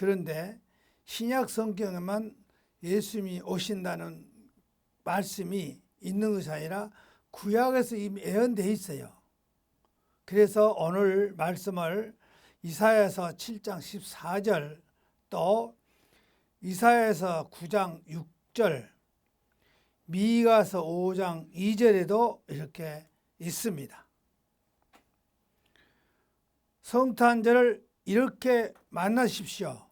그런데 신약 성경에만 예수님이 오신다는 말씀이 있는 것이 아니라 구약에서 이미 예언되어 있어요. 그래서 오늘 말씀을 이사야서 7장 14절 또 이사야서 9장 6절 미가서 5장 2절에도 이렇게 있습니다. 성탄절을 이렇게 만나십시오.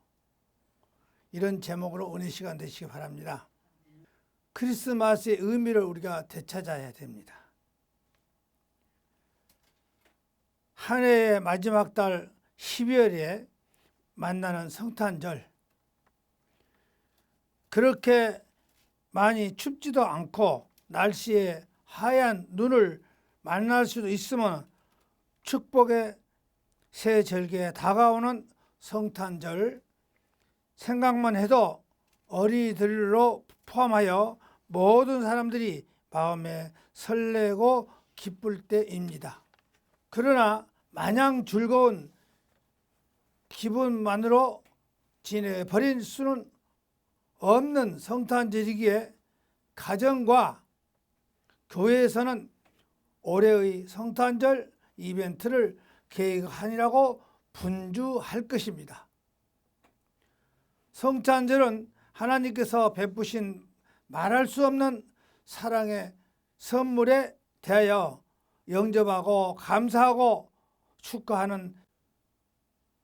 이런 제목으로 은혜 시간 되시기 바랍니다. 크리스마스의 의미를 우리가 되찾아야 됩니다. 한 해의 마지막 달 12월에 만나는 성탄절. 그렇게 많이 춥지도 않고 날씨에 하얀 눈을 만날 수도 있으면 축복의 새 절기에 다가오는 성탄절 생각만 해도 어린이들로 포함하여 모든 사람들이 마음에 설레고 기쁠 때입니다. 그러나 마냥 즐거운 기분만으로 지내버릴 수는 없는 성탄절이기에 가정과 교회에서는 올해의 성탄절 이벤트를 계획하니라고 분주할 것입니다. 성탄절은 하나님께서 베푸신 말할 수 없는 사랑의 선물에 대하여 영접하고 감사하고 축하하는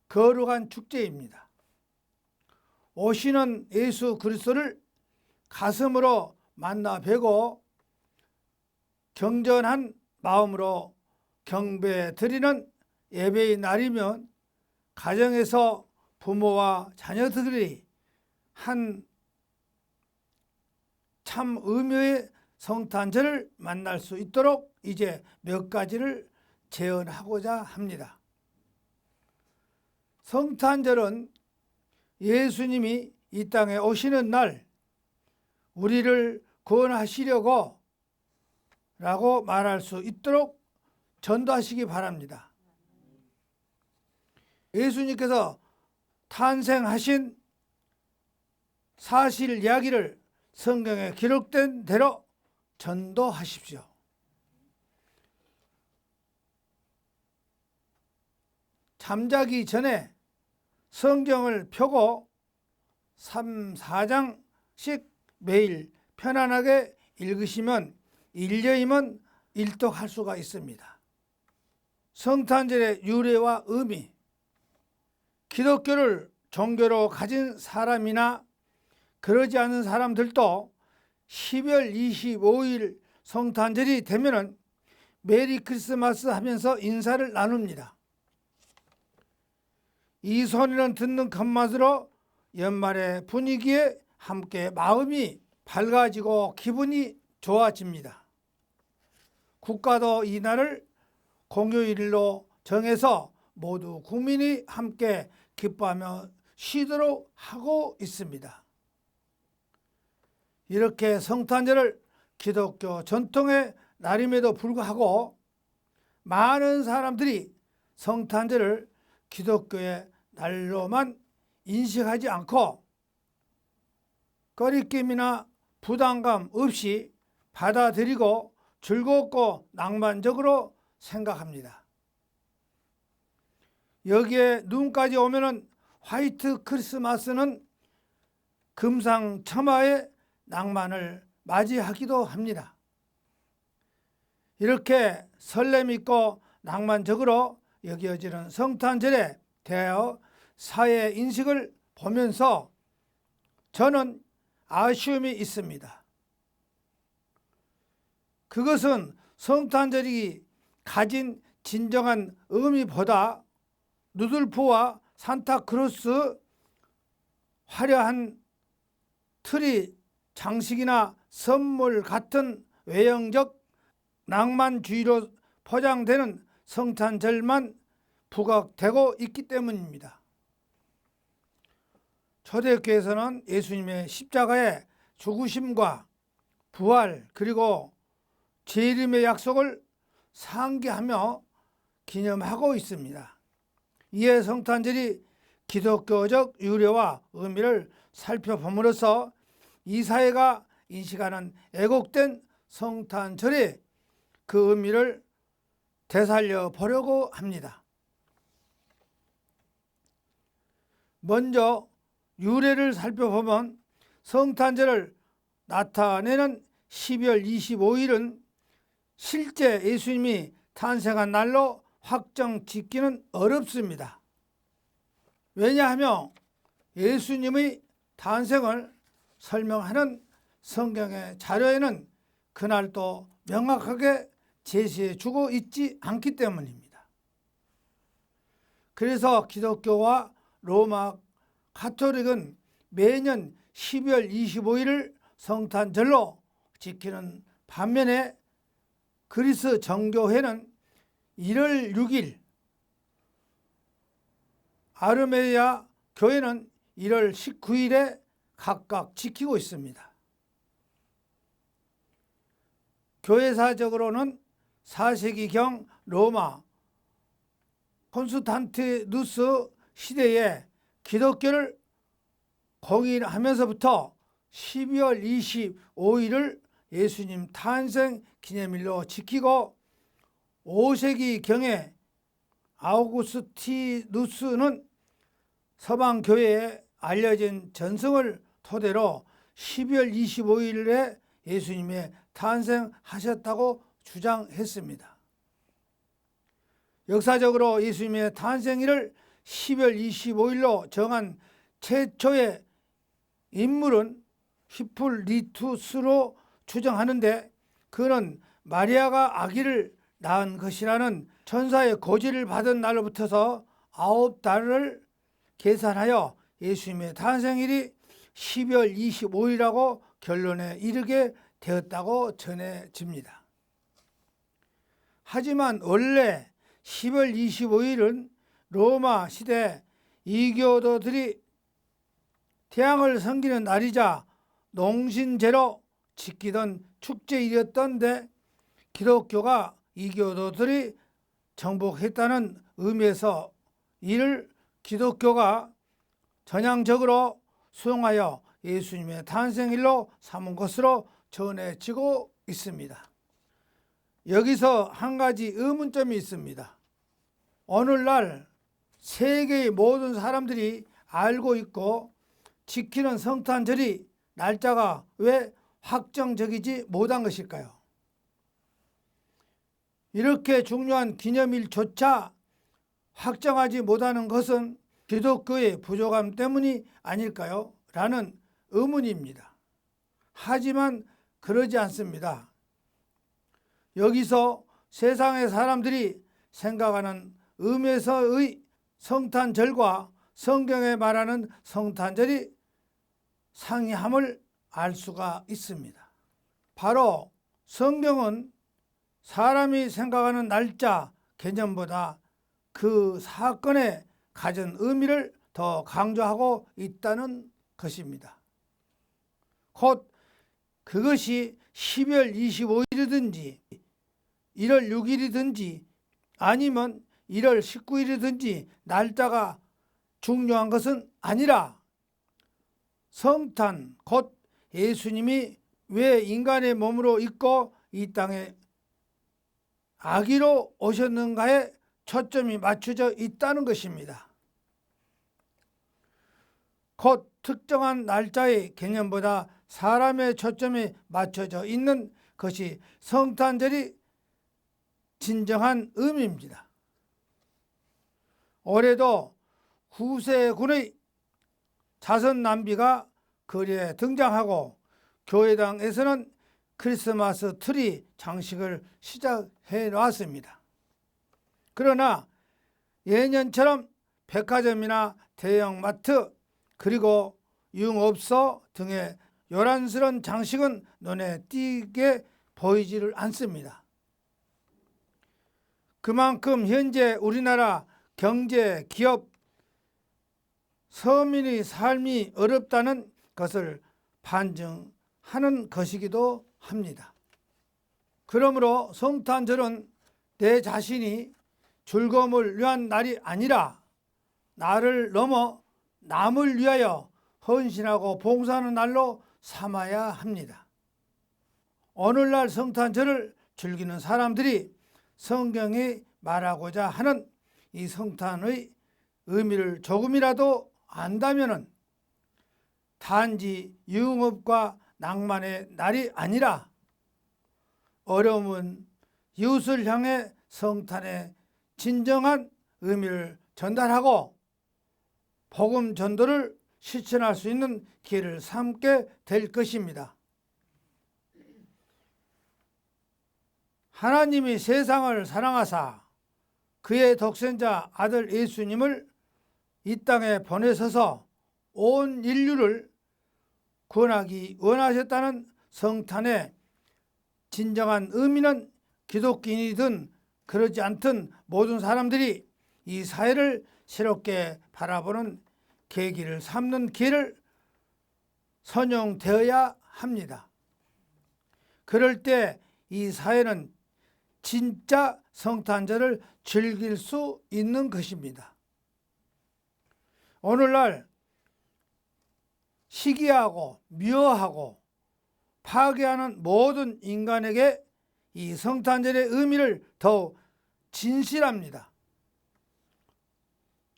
거룩한 축제입니다. 오시는 예수 그리스도를 가슴으로 만나 뵈고 경전한 마음으로 경배 드리는 예배의 날이면 가정에서 부모와 자녀들이 한 참 의미의 성탄절을 만날 수 있도록 이제 몇 가지를 제언하고자 합니다. 성탄절은 예수님이 이 땅에 오시는 날 우리를 구원하시려고 라고 말할 수 있도록 전도하시기 바랍니다. 예수님께서 탄생하신 사실 이야기를 성경에 기록된 대로 전도하십시오. 잠자기 전에 성경을 펴고 3, 4장씩 매일 편안하게 읽으시면 1년이면 일독할 수가 있습니다. 성탄절의 유래와 의미, 기독교를 종교로 가진 사람이나 그러지 않은 사람들도 12월 25일 성탄절이 되면은 메리 크리스마스 하면서 인사를 나눕니다. 이 소리는 듣는 것만으로 연말의 분위기에 함께 마음이 밝아지고 기분이 좋아집니다. 국가도 이 날을 공휴일로 정해서 모두 국민이 함께 기뻐하며 쉬도록 하고 있습니다. 이렇게 성탄절을 기독교 전통의 날임에도 불구하고 많은 사람들이 성탄절을 기독교의 날로만 인식하지 않고 거리낌이나 부담감 없이 받아들이고 즐겁고 낭만적으로 생각합니다. 여기에 눈까지 오면은 화이트 크리스마스는 금상첨화의 낭만을 맞이하기도 합니다. 이렇게 설렘 있고 낭만적으로 여겨지는 성탄절에 대하여 사회 인식을 보면서 저는 아쉬움이 있습니다. 그것은 성탄절이 가진 진정한 의미보다 누들포와 산타크로스 화려한 트리 장식이나 선물 같은 외형적 낭만주의로 포장되는 성탄절만 부각되고 있기 때문입니다. 초대교회에서는 예수님의 십자가의 죽으심과 부활 그리고 재림의 약속을 상기하며 기념하고 있습니다. 이에 성탄절이 기독교적 유래와 의미를 살펴봄으로써 이 사회가 인식하는 애곡된 성탄절의 그 의미를 되살려 보려고 합니다. 먼저 유래를 살펴보면 성탄절을 나타내는 12월 25일은 실제 예수님이 탄생한 날로 확정 짓기는 어렵습니다. 왜냐하면 예수님의 탄생을 설명하는 성경의 자료에는 그날도 명확하게 제시해 주고 있지 않기 때문입니다. 그래서 기독교와 로마 가톨릭은 매년 12월 25일을 성탄절로 지키는 반면에 그리스 정교회는 1월 6일, 아르메리아 교회는 1월 19일에 각각 지키고 있습니다. 교회사적으로는 4세기경 로마 콘스탄티누스 시대에 기독교를 공인하면서부터 12월 25일을 예수님 탄생 기념일로 지키고 5세기 경에 아우구스티누스는 서방 교회에 알려진 전승을 토대로 12월 25일에 예수님의 탄생하셨다고 주장했습니다. 역사적으로 예수님의 탄생일을 10월 25일로 정한 최초의 인물은 히플리투스로 추정하는데 그는 마리아가 아기를 낳은 것이라는 천사의 고지를 받은 날로부터서 아홉 달을 계산하여 예수님의 탄생일이 12월 25일이라고 결론에 이르게 되었다고 전해집니다. 하지만 원래 10월 25일은 로마 시대 이교도들이 태양을 섬기는 날이자 농신제로 지키던 축제일이었던데 기독교가 이교도들이 정복했다는 의미에서 이를 기독교가 전향적으로 수용하여 예수님의 탄생일로 삼은 것으로 전해지고 있습니다. 여기서 한 가지 의문점이 있습니다. 오늘날 세계의 모든 사람들이 알고 있고 지키는 성탄절이 날짜가 왜 확정적이지 못한 것일까요? 이렇게 중요한 기념일조차 확정하지 못하는 것은 기독교의 부족함 때문이 아닐까요? 라는 의문입니다. 하지만 그러지 않습니다. 여기서 세상의 사람들이 생각하는 의미에서의 성탄절과 성경에 말하는 성탄절이 상이함을 알 수가 있습니다. 바로 성경은 사람이 생각하는 날짜 개념보다 그 사건에 가진 의미를 더 강조하고 있다는 것입니다. 곧 그것이 12월 25일이든지 1월 6일이든지 아니면 1월 19일이든지 날짜가 중요한 것은 아니라 성탄 곧 예수님이 왜 인간의 몸으로 있고 이 땅에 아기로 오셨는가에 초점이 맞춰져 있다는 것입니다. 곧 특정한 날짜의 개념보다 사람의 초점이 맞춰져 있는 것이 성탄절이 진정한 의미입니다. 올해도 구세군의 자선 남비가 거리에 등장하고 교회당에서는 크리스마스 트리 장식을 시작해 놨습니다. 그러나 예년처럼 백화점이나 대형마트 그리고 유흥업소 등의 요란스러운 장식은 눈에 띄게 보이지를 않습니다. 그만큼 현재 우리나라 경제, 기업, 서민의 삶이 어렵다는 것을 반증하는 것이기도 합니다. 그러므로 성탄절은 내 자신이 즐거움을 위한 날이 아니라 나를 넘어 남을 위하여 헌신하고 봉사하는 날로 삼아야 합니다. 오늘날 성탄절을 즐기는 사람들이 성경이 말하고자 하는 이 성탄의 의미를 조금이라도 안다면은 단지 유흥업과 낭만의 날이 아니라 어려움은 이웃을 향해 성탄의 진정한 의미를 전달하고 복음 전도를 실천할 수 있는 기회를 삼게 될 것입니다. 하나님이 세상을 사랑하사 그의 독생자 아들 예수님을 이 땅에 보내셔서 온 인류를 구원하기 원하셨다는 성탄의 진정한 의미는 기독교인이든 그러지 않든 모든 사람들이 이 사회를 새롭게 바라보는 계기를 삼는 길을 선용되어야 합니다. 그럴 때 이 사회는 진짜 성탄절을 즐길 수 있는 것입니다. 오늘날 시기하고 미워하고 파괴하는 모든 인간에게 이 성탄절의 의미를 더욱 진실합니다.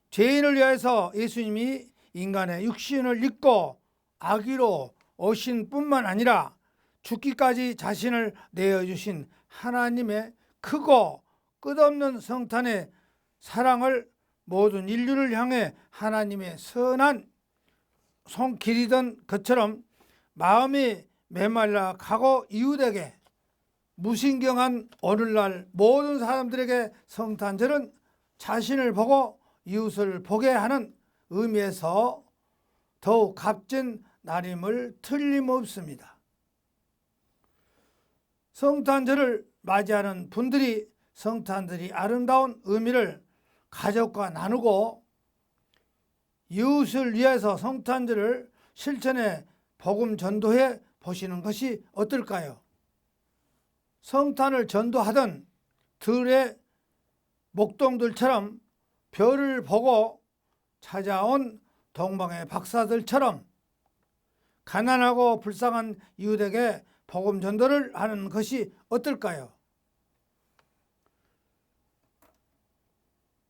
죄인을 위해서 예수님이 인간의 육신을 입고 아기로 오신 뿐만 아니라 죽기까지 자신을 내어주신 하나님의 크고 끝없는 성탄의 사랑을 모든 인류를 향해 하나님의 선한 손 길이던 것처럼 마음이 메말라 가고 이웃에게 무신경한 오늘날 모든 사람들에게 성탄절은 자신을 보고 이웃을 보게 하는 의미에서 더욱 값진 날임을 틀림없습니다. 성탄절을 맞이하는 분들이 성탄절이 아름다운 의미를 가족과 나누고 이웃을 위해서 성탄절을 실천해 복음 전도해 보시는 것이 어떨까요? 성탄을 전도하던 들의 목동들처럼 별을 보고 찾아온 동방의 박사들처럼 가난하고 불쌍한 이웃에게 복음 전도를 하는 것이 어떨까요?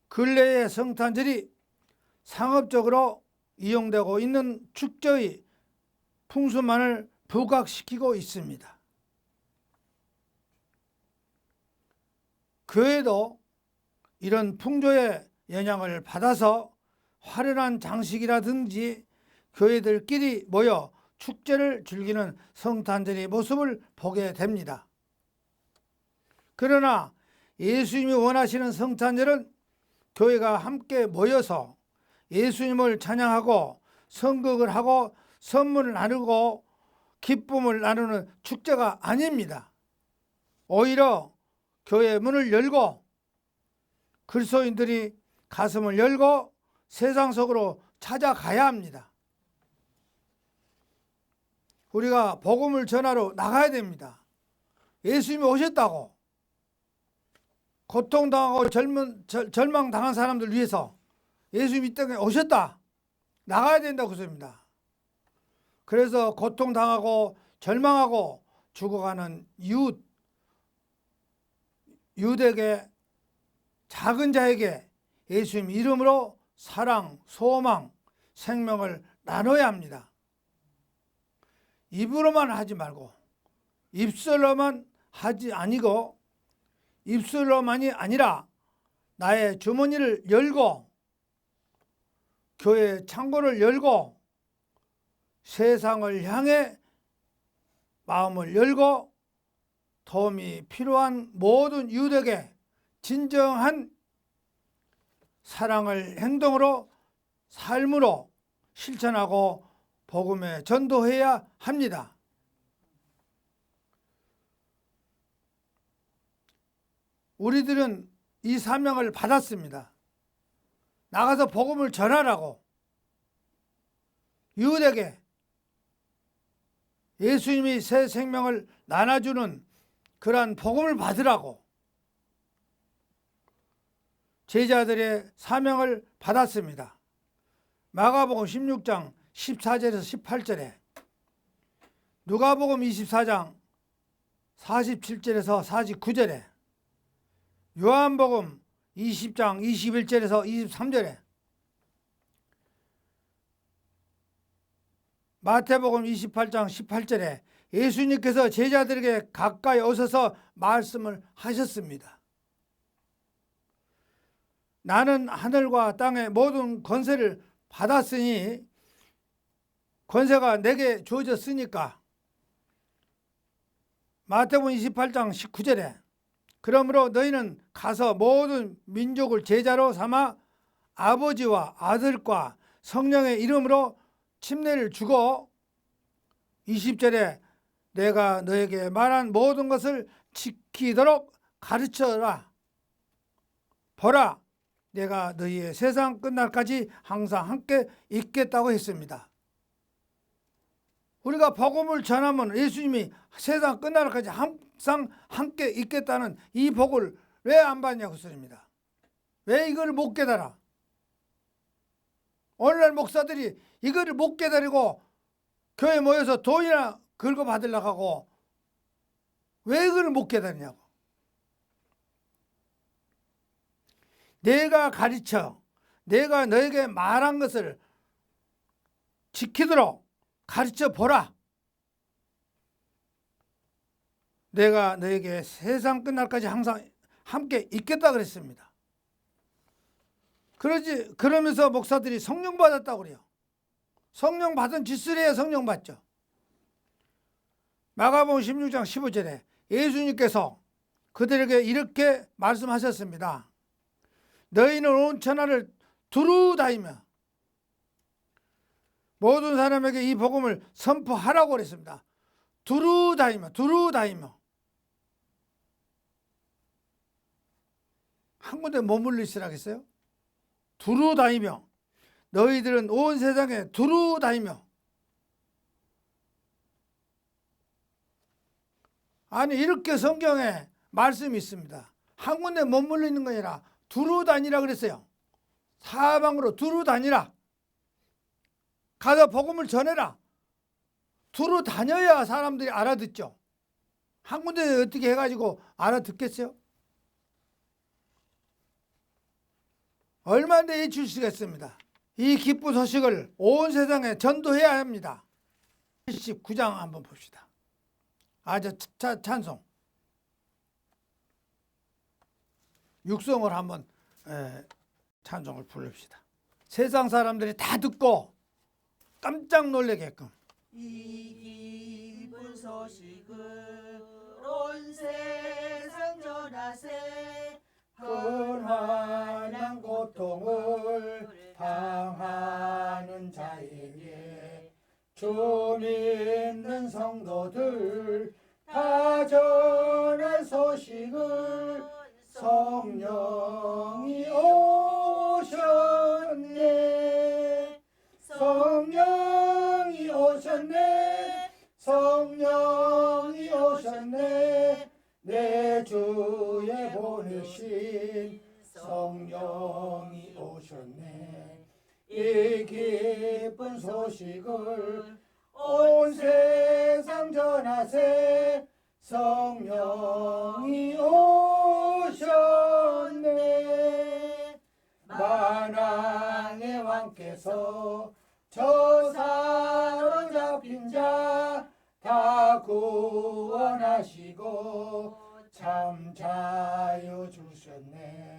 근래의 성탄절이 상업적으로 이용되고 있는 축제의 풍수만을 부각시키고 있습니다. 교회도 이런 풍조의 영향을 받아서 화려한 장식이라든지 교회들끼리 모여 축제를 즐기는 성탄절의 모습을 보게 됩니다. 그러나 예수님이 원하시는 성탄절은 교회가 함께 모여서 예수님을 찬양하고 선극을 하고 선물을 나누고 기쁨을 나누는 축제가 아닙니다. 오히려 교회 문을 열고 그리스도인들이 가슴을 열고 세상 속으로 찾아가야 합니다. 우리가 복음을 전하러 나가야 됩니다. 예수님이 오셨다고 고통당하고 젊은, 절망 당한 사람들 위해서 예수님 이 땅에 오셨다. 나가야 된다고 그럽니다. 그래서 고통당하고 절망하고 죽어가는 이웃, 이웃에게 작은 자에게 예수님 이름으로 사랑, 소망, 생명을 나눠야 합니다. 입으로만 하지 말고 입술로만 하지 아니고 입술로만이 아니라 나의 주머니를 열고 교회 창고를 열고 세상을 향해 마음을 열고 도움이 필요한 모든 이웃에게 진정한 사랑을 행동으로 삶으로 실천하고 복음에 전도해야 합니다. 우리들은 이 사명을 받았습니다. 나가서 복음을 전하라고 이웃에게 예수님이 새 생명을 나눠주는 그러한 복음을 받으라고 제자들의 사명을 받았습니다. 마가복음 16장 14절에서 18절에 누가복음 24장 47절에서 49절에 요한복음 20장 21절에서 23절에 마태복음 28장 18절에 예수님께서 제자들에게 가까이 오셔서 말씀을 하셨습니다. 나는 하늘과 땅의 모든 권세를 받았으니 권세가 내게 주어졌으니까 마태복음 28장 19절에 그러므로 너희는 가서 모든 민족을 제자로 삼아 아버지와 아들과 성령의 이름으로 침례를 주고 20절에 내가 너에게 말한 모든 것을 지키도록 가르쳐라. 보라, 내가 너희의 세상 끝날까지 항상 함께 있겠다고 했습니다. 우리가 복음을 전하면 예수님이 세상 끝날까지 항상 함께 있겠다는 이 복을 왜 안 받냐고 소리입니다. 왜 이걸 못 깨달아? 오늘날 목사들이 이거를 못 깨달고 교회 모여서 돈이나 긁어 받으려고 하고 왜 이걸 못 깨달냐고. 내가 가르쳐 내가 너에게 말한 것을 지키도록 가르쳐 보라. 내가 너에게 세상 끝날까지 항상 함께 있겠다 그랬습니다. 그러지 그러면서 목사들이 성령 받았다고 그래요. 성령 받은 짓을 해야 성령 받죠. 마가복음 16장 15절에 예수님께서 그들에게 이렇게 말씀하셨습니다. 너희는 온 천하를 두루 다니며 모든 사람에게 이 복음을 선포하라고 그랬습니다. 두루 다니며 두루 다니며 한 군데 머물러 있으라겠어요? 두루 다니며 너희들은 온 세상에 두루 다니며 아니 이렇게 성경에 말씀이 있습니다. 한 군데 머물러 있는 거 아니라 두루 다니라 그랬어요. 사방으로 두루 다니라. 가서 복음을 전해라. 두루 다녀야 사람들이 알아듣죠. 한 군데 어떻게 해가지고 알아듣겠어요? 얼마 내에 줄 수가 있습니다. 이 기쁜 소식을 온 세상에 전도해야 합니다. 79장 한번 봅시다. 아저 찬송. 육성을 한번 에, 찬송을 부릅시다. 세상 사람들이 다 듣고 깜짝 놀래게끔. 이 기쁜 소식을 온 세상 전하세 근환한 고통을 당하는 자에게 주 믿는 성도들 다 전할 소식을 성령 보내신 성령이 오셨네. 이 기쁜 소식을 온 세상 전하세 성령이 오셨네. 만왕의 왕께서 저 사로잡힌 자 다 구원하시고 참 자유 주셨네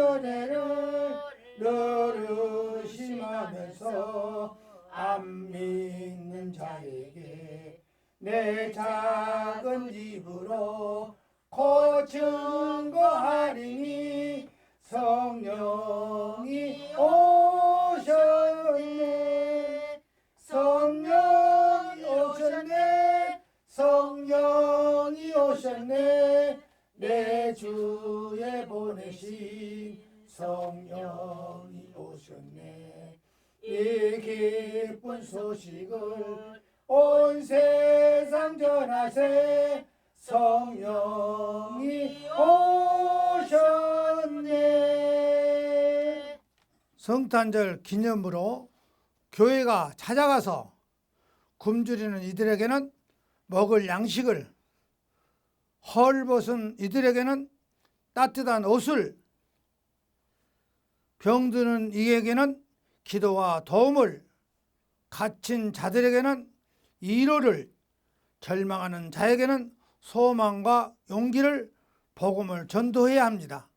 노래를 노르심하면서 안 믿는 자에게 내 작은 집으로 고증거하리니 성령이 오셨네. 성령이 오셨네. 성령이 오셨네. 내 주에 보내신 성령이 오셨네. 이 기쁜 소식을 온 세상 전하세 성령이 오셨네. 성탄절 기념으로 교회가 찾아가서 굶주리는 이들에게는 먹을 양식을 헐벗은 이들에게는 따뜻한 옷을 병드는 이에게는 기도와 도움을 갇힌 자들에게는 위로를 절망하는 자에게는 소망과 용기를 복음을 전도해야 합니다.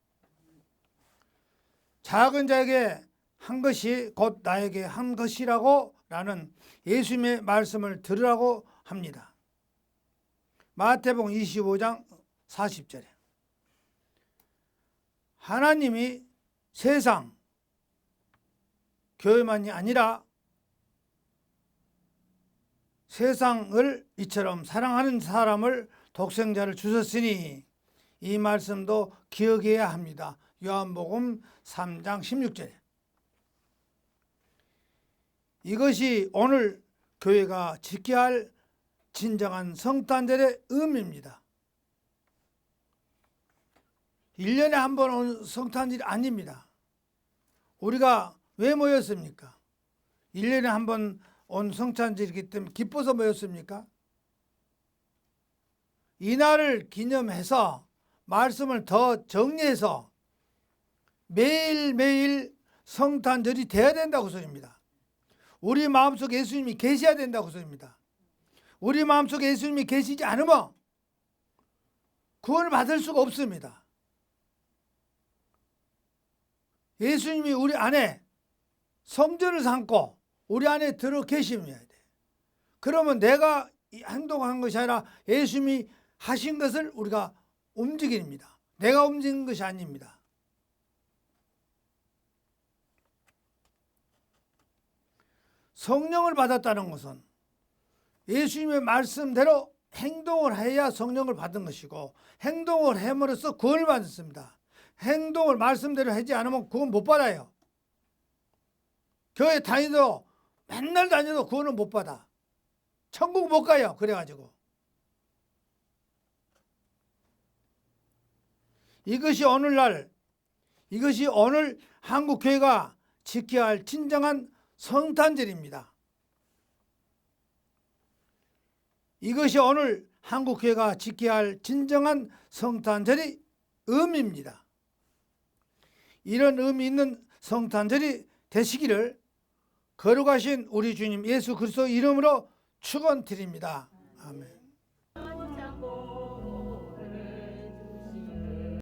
작은 자에게 한 것이 곧 나에게 한 것이라고 라는 예수님의 말씀을 들으라고 합니다. 마태복음 25장 40절에 하나님이 세상 교회만이 아니라 세상을 이처럼 사랑하는 사람을 독생자를 주셨으니 이 말씀도 기억해야 합니다. 요한복음 3장 16절에 이것이 오늘 교회가 지켜야 할 진정한 성탄절의 의미입니다. 1년에 한 번 온 성탄절이 아닙니다. 우리가 왜 모였습니까? 1년에 한 번 온 성탄절이기 때문에 기뻐서 모였습니까? 이날을 기념해서 말씀을 더 정리해서 매일매일 성탄절이 돼야 된다고 소리입니다. 우리 마음속에 예수님이 계셔야 된다고 소리입니다. 우리 마음속에 예수님이 계시지 않으면 구원을 받을 수가 없습니다. 예수님이 우리 안에 성전을 삼고 우리 안에 들어 계시면 돼. 그러면 내가 이 행동한 것이 아니라 예수님이 하신 것을 우리가 움직입니다. 내가 움직인 것이 아닙니다. 성령을 받았다는 것은 예수님의 말씀대로 행동을 해야 성령을 받은 것이고 행동을 함으로써 구원을 받았습니다. 행동을 말씀대로 하지 않으면 구원 못 받아요. 교회 다니도 맨날 다녀도 구원을 못 받아. 천국 못 가요. 그래가지고. 이것이 오늘날 이것이 오늘 한국 교회가 지켜야 할 진정한 성탄절입니다. 이것이 오늘 한국 교회가 지켜야 할 진정한 성탄절의 의미입니다. 이런 의미 있는 성탄절이 되시기를 거룩하신 우리 주님 예수 그리스도 이름으로 축원드립니다.